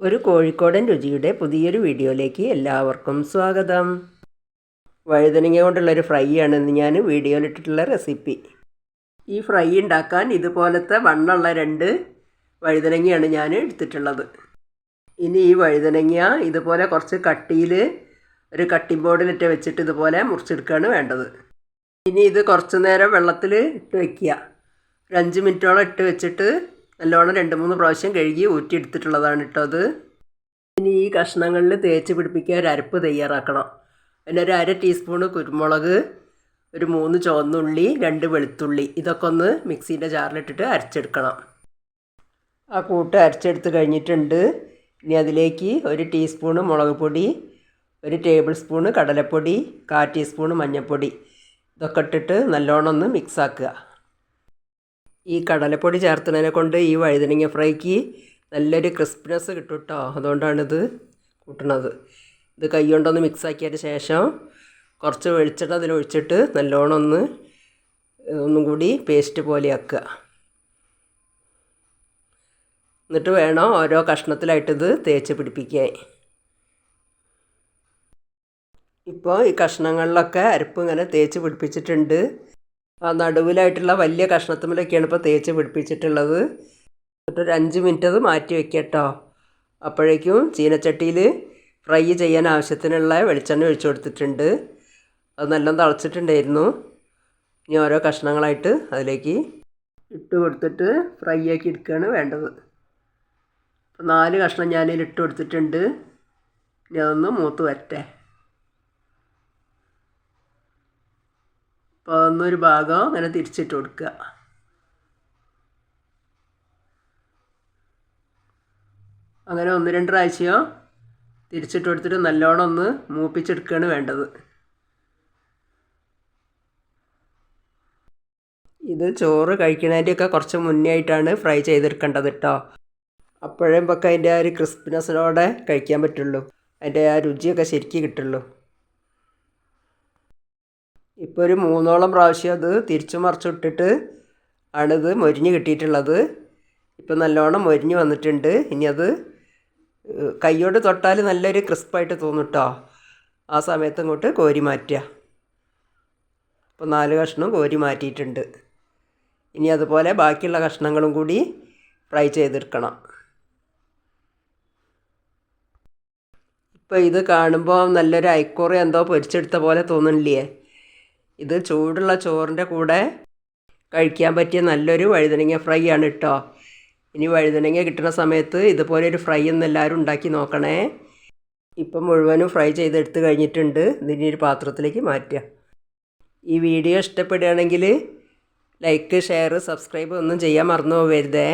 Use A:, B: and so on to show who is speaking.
A: ഒരു കോഴിക്കോടൻ രുചിയുടെ പുതിയൊരു വീഡിയോയിലേക്ക് എല്ലാവർക്കും സ്വാഗതം. വഴുതനങ്ങ കൊണ്ടുള്ളൊരു ഫ്രൈ ആണ് ഇന്ന് ഞാൻ വീഡിയോയിലിട്ടിട്ടുള്ള റെസിപ്പി. ഈ ഫ്രൈ ഉണ്ടാക്കാൻ ഇതുപോലത്തെ വണ്ണുള്ള രണ്ട് വഴുതനങ്ങയാണ് ഞാൻ എടുത്തിട്ടുള്ളത്. ഇനി ഈ വഴുതനങ്ങ ഇതുപോലെ കുറച്ച് കട്ടിയിൽ ഒരു കട്ടിംഗ് ബോർഡിലിട്ട് വെച്ചിട്ട് ഇതുപോലെ മുറിച്ചെടുക്കുകയാണ് വേണ്ടത്. ഇനി ഇത് കുറച്ച് നേരം വെള്ളത്തിൽ ഇട്ട് വയ്ക്കുക ഒരു അഞ്ച് മിനിറ്റോളം ഇട്ട് വെച്ചിട്ട് നല്ലോണം രണ്ട് മൂന്ന് പ്രാവശ്യം കഴുകി ഊറ്റിയെടുത്തിട്ടുള്ളതാണ് കേട്ടോ അത്. ഇനി ഈ കഷ്ണങ്ങളിൽ തേച്ച് പിടിപ്പിക്കാൻ ഒരു അരപ്പ് തയ്യാറാക്കണം. ഒരു അര ടീസ്പൂണ് കുരുമുളക് ഒരു മൂന്ന് ചുവന്നുള്ളി രണ്ട് വെളുത്തുള്ളി. ഇതൊക്കെ ഒന്ന് മിക്സീന്റെ ജാറിലിട്ടിട്ട് അരച്ചെടുക്കണം. ആ കൂട്ട് അരച്ചെടുത്ത് കഴിഞ്ഞിട്ടുണ്ട്. ഇനി അതിലേക്ക് ഒരു ടീസ്പൂണ് മുളക് പൊടി ഒരു ടേബിൾ സ്പൂണ് കടലപ്പൊടി കാ ടീസ്പൂണ് മഞ്ഞൾപ്പൊടി. ഇതൊക്കെ ഇട്ടിട്ട് നല്ലോണം ഒന്ന് മിക്സ് ആക്കുക. ഈ കടലപ്പൊടി ചേർത്തതിനെ കൊണ്ട് ഈ വഴുതനങ്ങ ഫ്രൈക്ക് നല്ലൊരു ക്രിസ്പിനെസ് കിട്ടും കേട്ടോ അതുകൊണ്ടാണിത് കൂട്ടണത്. ഇത് കൈ കൊണ്ടൊന്ന് മിക്സാക്കിയതിന് ശേഷം കുറച്ച് വെളിച്ചെണ്ണ അതിൽ ഒഴിച്ചിട്ട് നല്ലോണം ഒന്ന് ഒന്നും കൂടി പേസ്റ്റ് പോലെ ആക്കുക. എന്നിട്ട് വേണം ഓരോ കഷ്ണത്തിലായിട്ടിത് തേച്ച് പിടിപ്പിക്കാൻ. ഇപ്പോൾ ഈ കഷ്ണങ്ങളിലൊക്കെ അരപ്പ് ഇങ്ങനെ തേച്ച് പിടിപ്പിച്ചിട്ടുണ്ട്. ആ നടുവിലായിട്ടുള്ള വലിയ കഷ്ണത്തുമ്പിലൊക്കെയാണ് ഇപ്പോൾ തേച്ച് പിടിപ്പിച്ചിട്ടുള്ളത്. എന്നിട്ടൊരു അഞ്ച് മിനിറ്റ് അത് മാറ്റി വെക്കുക കേട്ടോ. അപ്പോഴേക്കും ചീനച്ചട്ടിയിൽ ഫ്രൈ ചെയ്യാൻ ആവശ്യത്തിനുള്ള വെളിച്ചെണ്ണ ഒഴിച്ചു കൊടുത്തിട്ടുണ്ട്. അത് നല്ലോണം തിളച്ചിട്ടുണ്ടായിരുന്നു. ഇനി ഓരോ കഷ്ണങ്ങളായിട്ട് അതിലേക്ക് ഇട്ട് കൊടുത്തിട്ട് ഫ്രൈ ആക്കി എടുക്കുകയാണ് വേണ്ടത്. നാല് കഷ്ണം ഞാനതിൽ ഇട്ട് കൊടുത്തിട്ടുണ്ട്. ഇനി അതൊന്ന് മൂത്ത് വരട്ടെ. അപ്പോൾ ഒന്നൊരു ഭാഗം അങ്ങനെ തിരിച്ചിട്ട് കൊടുക്കുക. അങ്ങനെ ഒന്ന് രണ്ട് പ്രാവശ്യം തിരിച്ചിട്ട് കൊടുത്തിട്ട് നല്ലോണം ഒന്ന് മൂപ്പിച്ചെടുക്കുകയാണ് വേണ്ടത്. ഇത് ചോറ് കഴിക്കുന്നതിന്റെയൊക്കെ കുറച്ച് മുന്നേ ആയിട്ടാണ് ഫ്രൈ ചെയ്തെടുക്കേണ്ടത് കേട്ടോ അപ്പോഴേ നമുക്ക് അതിന്റെ ആ ഒരു ക്രിസ്പിനെസ്സിനോടെ കഴിക്കാൻ പറ്റുള്ളൂ. അതിന്റെ ആ രുചിയൊക്കെ ശരിക്കും കിട്ടുള്ളൂ. ഇപ്പോൾ ഒരു മൂന്നോളം പ്രാവശ്യം അത് തിരിച്ചു മറിച്ചിട്ടിട്ട് ആണിത് മൊരിഞ്ഞ് കിട്ടിയിട്ടുള്ളത്. ഇപ്പം നല്ലോണം മൊരിഞ്ഞ് വന്നിട്ടുണ്ട്. ഇനി അത് കൈയോട് തൊട്ടാൽ നല്ലൊരു ക്രിസ്പായിട്ട് തോന്നും ആ സമയത്ത് ഇങ്ങോട്ട് കോരി മാറ്റുക. അപ്പോൾ നാല് കഷ്ണം കോരി മാറ്റിയിട്ടുണ്ട്. ഇനി അതുപോലെ ബാക്കിയുള്ള കഷ്ണങ്ങളും കൂടി ഫ്രൈ ചെയ്തെടുക്കണം. ഇപ്പോൾ ഇത് കാണുമ്പോൾ നല്ലൊരു ഐക്കോറി എന്തോ പൊരിച്ചെടുത്ത പോലെ തോന്നുന്നില്ലേ? ഇത് ചൂടുള്ള ചോറിന്റെ കൂടെ കഴിക്കാൻ പറ്റിയ നല്ലൊരു വഴുതനങ്ങ ഫ്രൈ ആണ് കേട്ടോ ഇനി വഴുതനങ്ങ കിട്ടുന്ന സമയത്ത് ഇതുപോലെ ഒരു ഫ്രൈ ഒന്ന് എല്ലാവരും ഉണ്ടാക്കി നോക്കണേ. ഇപ്പം മുഴുവനും ഫ്രൈ ചെയ്തെടുത്ത് കഴിഞ്ഞിട്ടുണ്ട്. ഇതിനി ഒരു പാത്രത്തിലേക്ക് മാറ്റുക. ഈ വീഡിയോ ഇഷ്ടപ്പെടുകയാണെങ്കിൽ ലൈക്ക് ഷെയർ സബ്സ്ക്രൈബ് ഒന്നും ചെയ്യാൻ മറന്നു പോകരുതേ.